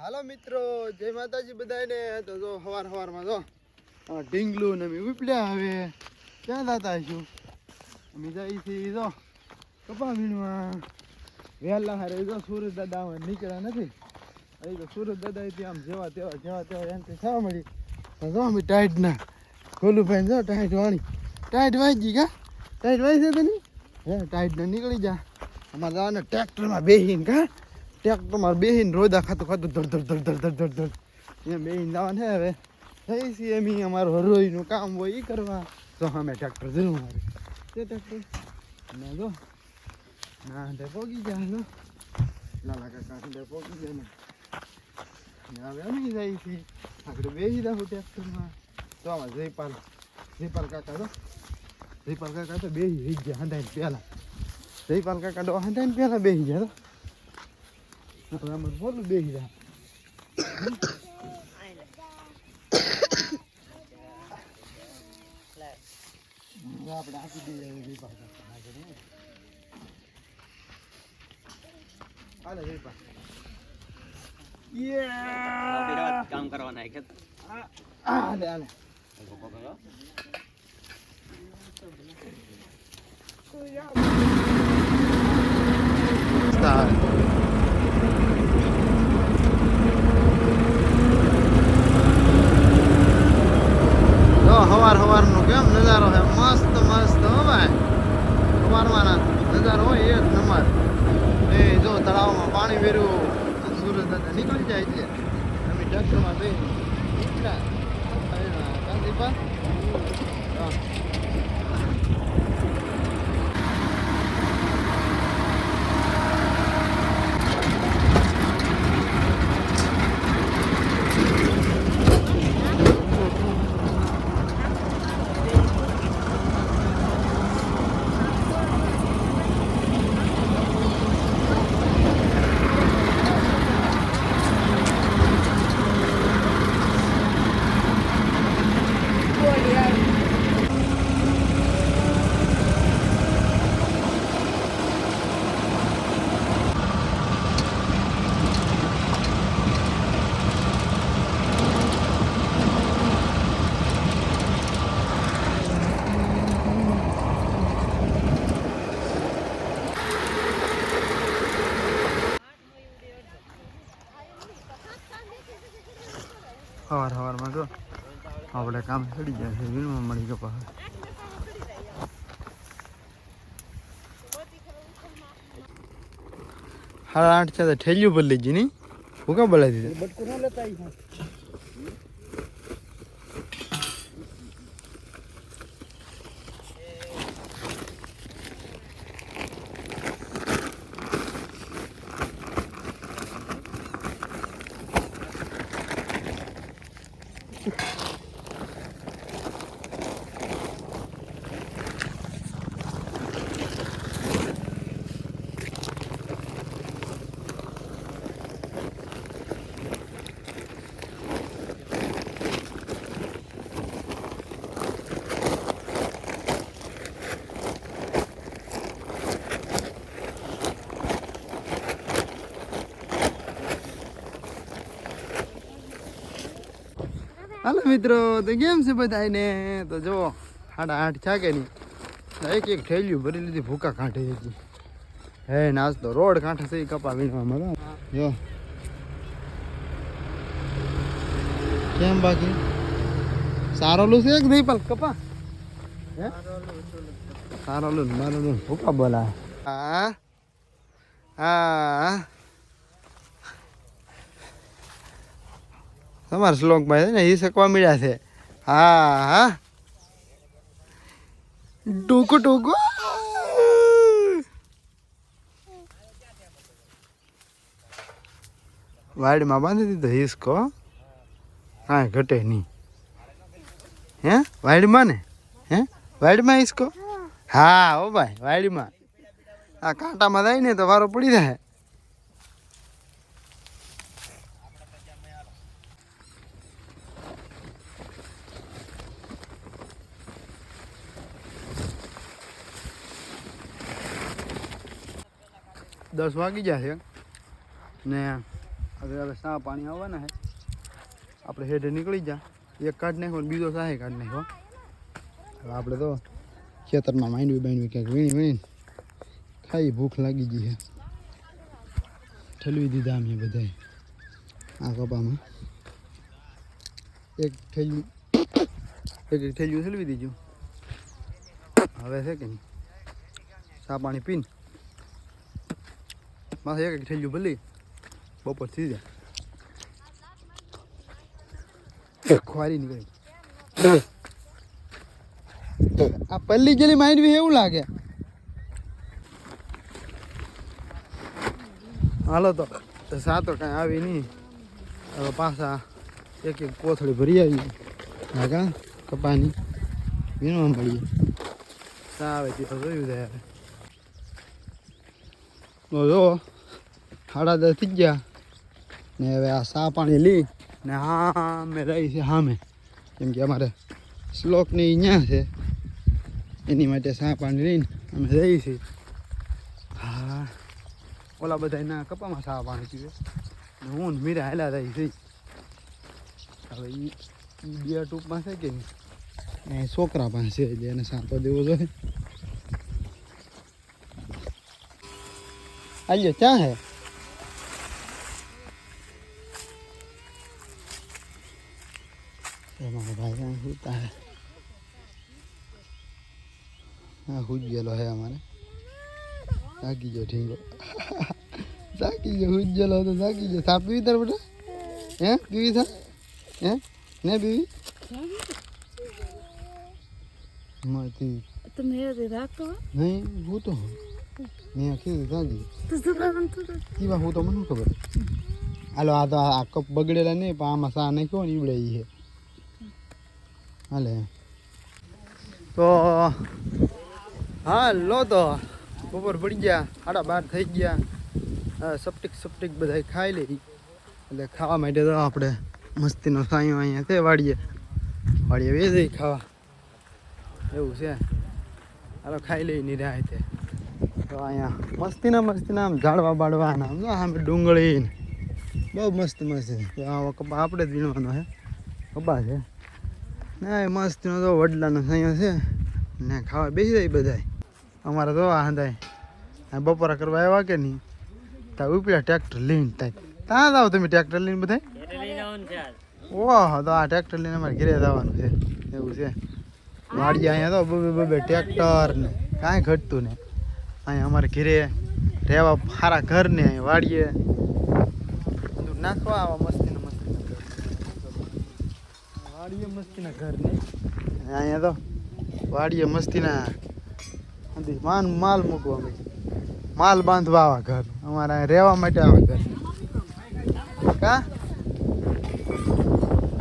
હાલો મિત્રો, જય માતાજી બધાને તો જો હવાર હવારમાં જો ઢીંગલું ને અમે ઉપડ્યા હવે. ક્યાં જતા છું અમે જઈ છીએ જો કપા વીણવા વહેલા હારે જો સુરત દાદા અમે નીકળ્યા નથી. અહીં તો સુરત દાદા અહીંથી આમ જેવા તેવા જેવા તેવા એમથી થવા મળી તો જો અમે ટાઈટ ના ખોલું ભાઈ જો ટાઈટ વાણી ટાઈટ વાંચી કા ટાઈટ વાંચી તને હે ટાઈટ ને નીકળી જા. અમારે જવાના ટ્રેક્ટરમાં બેસીને કા ટ્રેક્ટરમાં બેહીને રોદા ખાતું ખાતું ધડ ધડ ધડ ધડ ધડ ધડ અહીંયા બેહીને જવાનું છે હવે. થઈ છીએ એમ અમારું હરોઈનું કામ હોય એ કરવા. તો અમે ટ્રેક્ટર જરૂર મારે. તે ટ્રેક્ટર ના જો, ના તે પોગી ગયા લો લાલા કાકા તે પોગી ગયા ને. હવે અમે જઈએ છીએ. આગળ બેસી જાવ ટ્રેક્ટરમાં તો આમાં જયપાલ જયપાલ કાકા તો જયપાલ કાકા તો બેસી રહી ગયા, હંધાઈને પહેલા. જયપાલ કાકા તો હંધાઈને પહેલાં બેસી ગયા તો હવે અમારે બોલું બેસી જાય આપણે આપી દઈએ જયપાલ કાકા આગળ હો. હાલે જયપાલ Yeah! કામ કરવાના છે હાલે હાલે Start. જો હવાર હવારનો કેમ નજારો છે મસ્ત મસ્ત હો ભાઈ હવારમાંના નજારો હોય એક નંબર એ જો તળાવમાં પાણી વેર્યું સુરત દાદા નીકળી જાય છે અમે ટ્રેક્ટરમાં બે નીકળ્યા કાંતિપા હા સવાર સવારમાં જો આપણે કામ ચડી જાય છે, વીણમાં મળી ગયો પાછો. સાડા આઠ છે તો ઠેલ્યું પર લીધી નહીં? ભૂકા બોલાવી દીધા? હાલો મિત્રો, તો કેમ છે બધા ને તો જો સાડા આઠ છે કે નહીં? એક એક ઠેલ્યું ભરી લીધી, ભૂકા કાંઠે હતી હે, નાસ્તો, રોડ કાંઠે છે કપા વીણવામાં. તો. જો. કેમ બાકી? સારોલું છે કે નહીં પલ કપા? હે? સારોલું મારોલું ભૂકા બોલા હા હા. તમારા શ્લોકમાં છે ને એ શકવા મળ્યા છે. હા હા. ટૂંકું ટૂંકું વાડીમાં બાંધી દીધો હિસકો. કાંઈ ઘટે નહીં. હે? વાડીમાં ને? હે? વાડીમાં હિસકો? હા ઓ ભાઈ, વાડીમાં. આ કાંટામાં જાય ને તો વારો પડી જાય. દસ વાગી જશે ને હવે હવે સા પાણી આવવાના હે આપણે હેઠે નીકળી જા. એક કાઢ નાખો બીજો સાહે કાઢ નાખો હવે આપણે તો ખેતરમાં માંડવી બાંડવી ક્યાંક વીણી વીણી ખાઈ ભૂખ લાગી ગઈ છે. ઠલવી દીધા અમે બધાય આ કપામાં એક થેલી એક એક થેલીઓ ઠલવી દીધું. હવે છે કે નહીં? સા પાણી પીને માથે એક થઈ ગયું ભલી. બપોર થઈ જાય. ખુવારી નીકળી. આ પલ્લી ગયેલી માંડવી એવું લાગે. હાલો તો, સાતો કાંઈ આવી નહીં. હવે પાછા એક એક કોથળી ભરી આવી આગા કપાની. વિનવા મળીએ. સા આવે તે તો જોયું હવે. જો સાડા દસ થઈ ગયા. ને હવે આ સા પાણી લઈ ને હા મેં રહી છે સામે કેમ કે અમારે શ્લોકની અહીંયા છે. એની માટે સા પાણી લઈને અમે રહી છીએ હા. ઓલા બધા ના કપામાં સા પાણી પીવે. ને હું ને મીરા હેલા રહી છે. હવે એ બે ટૂંકમાં છે કે છોકરા પાસે છે એટલે એને સાંતો દેવો જોઈએ. આલ્યો ક્યાં હે મારા ભાઈ કાંઈ સુતા હે હા હુજ ગયેલો હે અમારે જાગી ગયો ઠીંગો જાગી ગયો હુજ ગયેલો તો જાગી ગયો સાપ પીવી તાર બેટા હે પીવી થા હે ને પીવી મળતી તો મેરે રાખો નહીં હું તો મેં કીધું તો સુરન તો કીવા હું તો મને ખબર? હાલો આ તો આ કપ બગડેલા નહીં પણ આમાં સા ને ઈવડે ઈ છે. હાલે. તો હા લો તો. બપોર પડી ગયા સાડા બાર થઈ ગયા. સપ્ટિક સપટીક બધા ખાઈ લે એટલે ખાવા માટે તો આપણે મસ્તીનો સાયો અહીંયા છે વાડીએ. વાડીએ વેચી ખાવા. એવું છે. હાલો ખાઈ લઈ ની રાહ તે તો અહીંયા મસ્તીના મસ્તીના આમ ઝાડવા બાળવાના. આમ આમ ડુંગળી બહુ મસ્ત મસ્ત છે. આ કપા આપણે જ વીણવાનો છે. કપા છે? ના મસ્તીનો તો વડલાનો સાયો છે. ને ખાવા બેસી જાય બધાય. અમારે તો આ હંધાય. બપોરા કરવા આવ્યા કે નહીં? ત્યાં ઉપડ્યા ટ્રેક્ટર લઈને ત્યાં ત્યાં જાવ તમે ટ્રેક્ટર લઈને બધાય? ઓહો, તો આ ટ્રેક્ટર લઈને અમારે ઘેરે જવાનું છે. એવું છે. વાડીએ અહીંયા તો બબે બબે ટ્રેક્ટર ને. કાંઈ ઘટતું ને અહીંયા અમારે ઘેરે રહેવા સારા ઘર ને અહીંયા વાડીએ નાખવા આવા મસ્તીના મસ્તીના વાડીએ મસ્તીના ઘર ને અહીંયા તો વાડીએ મસ્તીના માન માલ મૂકવા અમે. માલ બાંધવા આવા ઘર. અમારે રહેવા માટે આવા ઘર. કા?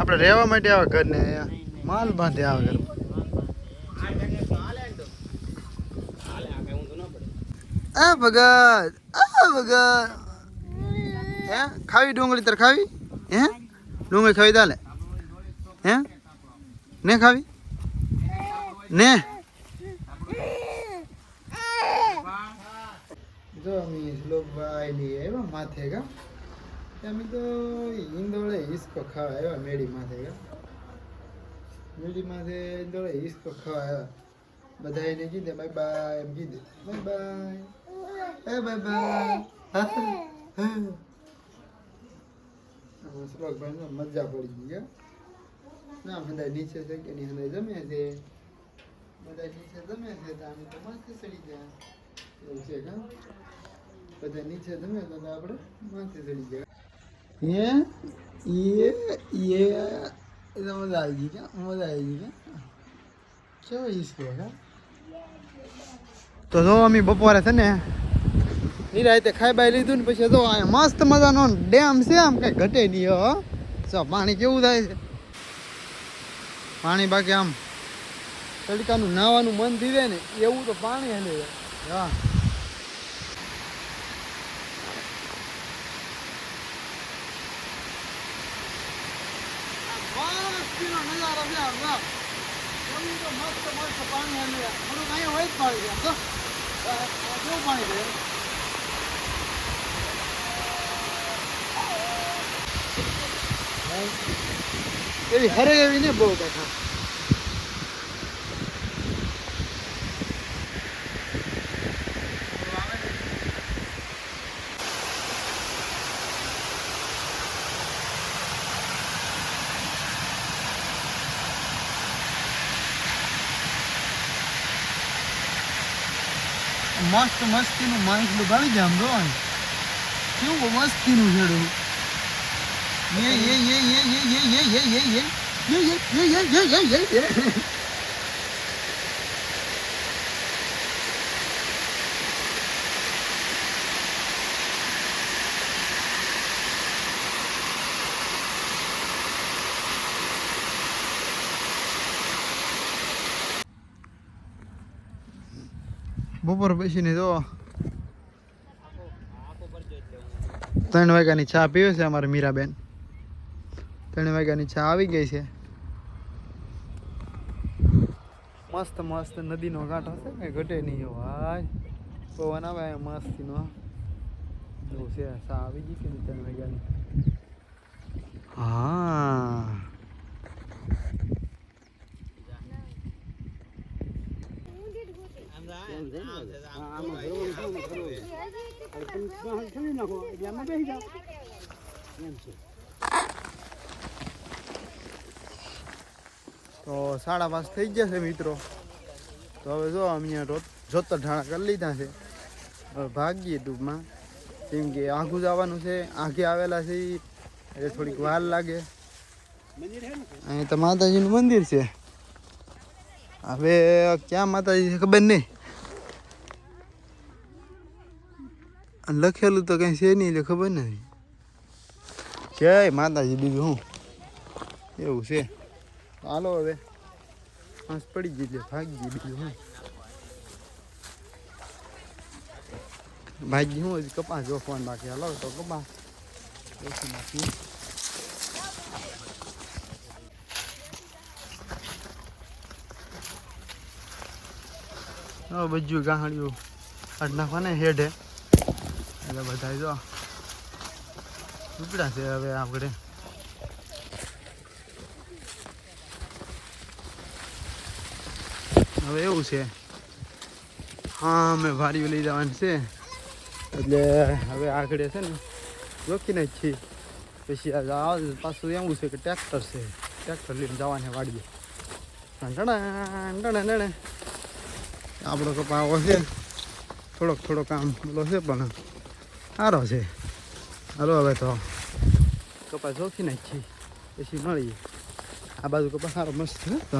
આપણે રહેવા માટે આવા ઘર ને માલ બાંધે આવા ઘર. આ ભગત આ ભગત હે ખાવી ડુંગળી તાર ખાવી હે ડુંગળી ખાવી તાલે હે ને ખાવી ને જો અમે શ્લોકભાઈ ની આવ્યા માથે કા અમે તો ઈંદોળે હિસકો ખાવા આવ્યા મેડી માથે કા મેડી માથે ઈંદોળે હિસકો ખાવા આવ્યા બધાને કીધે બાય બાય એમ કીધે બાય બાય એ બાય બાય. શ્લોકભાઈ મજા પડી ગઈ ના બધા નીચે છે કે એની અંદર જમે છે? બધા નીચે જમે છે? તો આમ તો માથે ચડી ગયા. એવું છે કા બધા નીચે જમે તો આપણે માથે ચડી ગયા. એ એ યે મજા આવી ગઈ ક્યાં મજા આવી ગઈ ક્યાં કેવો ઈસ્કો હા. તો જો, અમે બપોરે છે ને નિરાયતે ખાઈ બાઈ લીધું ને પછી જો મસ્ત મજાનો ડેમ છે, આમ કઈ ઘટે નહીં, હો. જો, પાણી કેવું થાય છે? પાણી બાકી આમ તડકાનું નાવાનું મન થઈ જાય ને, એવું તો પાણી હલે હા. મસ્ત પાણી હોય પાણી પાણી એવી હરે એવી ને બહુ બેઠા મસ્ત મસ્તીનું માણસનું ગાળી દે આમ. કેવું મસ્તીનું છેડું બપોર બેસીને જો ત્રણ વાગ્યાની ચા પીવે છે અમારે મીરાબેન ત્રણ વાગ્યાની ચા આવી ગઈ છે. મસ્ત મસ્ત નદીનો ઘાટ હશે ને? ઘટે નહીં એવો. હાય. પવન આવે મસ્તીનો. એવું છે ચા આવી ગઈ કે ત્રણ વાગ્યાની. હા. તો સાડા પાંચ થઈ ગયા છે મિત્રો. તો હવે જો અહીંયા જોતર ઢાણા કરી લીધા છે. હવે ભાગીએ ટૂંકમાં. કેમ કે આઘું જવાનું છે આઘે આવેલા છે એટલે થોડીક વાર લાગે. અહીં તો માતાજીનું મંદિર છે. હવે ક્યાં માતાજી છે ખબર નહીં. લખેલું તો કંઈ છે નહીં એટલે ખબર નથી. જય માતાજી બીજું હું એવું છે. હાલો હવે. હાસ પડી ગઈ એટલે ભાગી બીજું હું. ભાગી હું, હજી કપાસ જોખવાનું બાકી. હાલો તો કપાસ. જોખી નાખીએ. હવે બધું ગાહડિયું કાઢ નાખવાને હેઠે. એટલે બધા જો ઉપડા છે હવે આપણે હવે એવું છે. હા, અમે ભારી લઈ જવાની છે. એટલે હવે આગળ છે ને, રોકીને જ છીએ. પછી પાછું એવું છે કે ટ્રેક્ટર છે. ટ્રેક્ટર લઈને જવાને વાડીએ. ટણે આપણો કપાવો છે. થોડોક થોડોક આમ બોલો છે પણ સારો છે. હાલો, હવે તો કપાસ જોખી નાખી પછી મળીએ. આ બાજુ કપાસ સારો મસ્ત છે. તો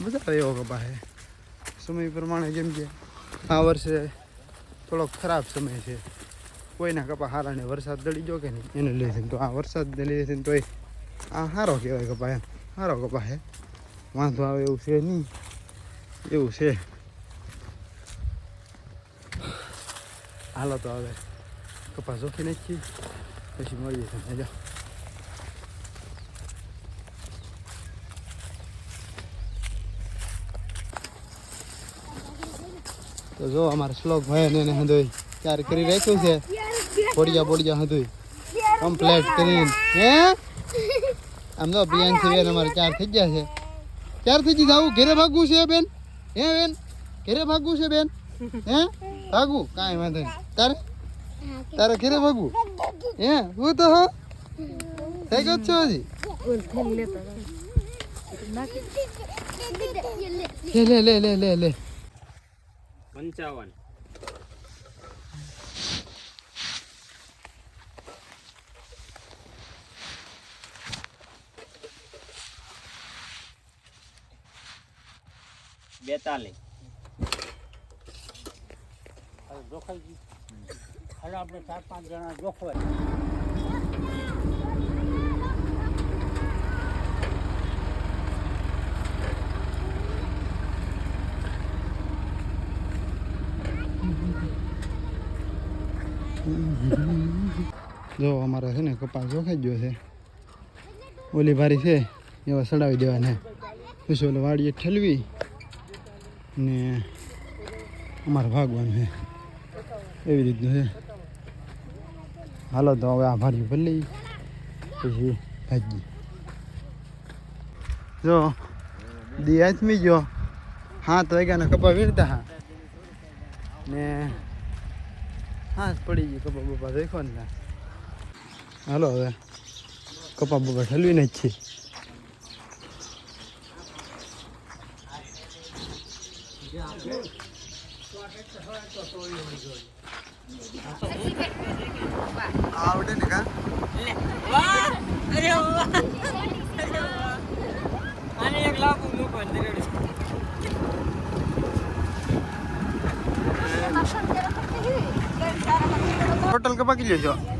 મજા આવે એવો કપાસ છે સમય પ્રમાણે જેમ કે આ વર્ષે થોડોક ખરાબ સમય છે. કોઈના કપા હારા ને વરસાદ દળી જો કે નહીં, એને લઈ તો આ વરસાદ છે ને તોય આ સારો કહેવાય કપા એમ સારો કપા છે વાંધો આવે એવું છે નહીં, એવું છે. હાલો તો હવે કપાસ જોખી નાખી પછી મળીએ. તમે જો તો જો અમારા શ્લોક ભાઈ ને એને હંધોઈ ચાર કરી રાખ્યું છે. બોડિયા બોડિયા હંધોઈ. કમ્પ્લેટ કરીને. હે? આમ તો પ્રિયાંશી બેન અમારે ચાર થઈ ગયા છે. ચાર થઈ ગઈ આવું ઘેરે ભાગવું છે બેન? હે બેન? ઘેરે ભાગવું છે બેન? હે? ભાગવું? કાંઈ વાંધો નહીં. તારે? તારે ઘરે ભાગવું? હે? હું તો હો. થઈ ગયો છો હજી? લે લે લે લે લે. પંચાવન. બેતાલીસ. આપણે ચાર પાંચ જણા જોખવાય. જો, અમારે છે ને કપાસ જોખાઈ ગયો છે. ઓલી ભારી છે, એવા સડાવી દેવાને. પછી ઓલે વાડીએ ઠલવી ને અમારે ભાગવાનું છે. એવી રીતનું છે. હાલો તો હવે આ ભારી ભરી પછી ભાગી જો, દી આથમી ગયો. હાથ વાગ્યાના કપા વીણતા હા ને હાથ પડી ગઈ કપા બપા દેખો ને હાલો હવે, કપા બપા ઠલવીને જ છે આવડે ને કા ટોટલ કપા કિલો છો?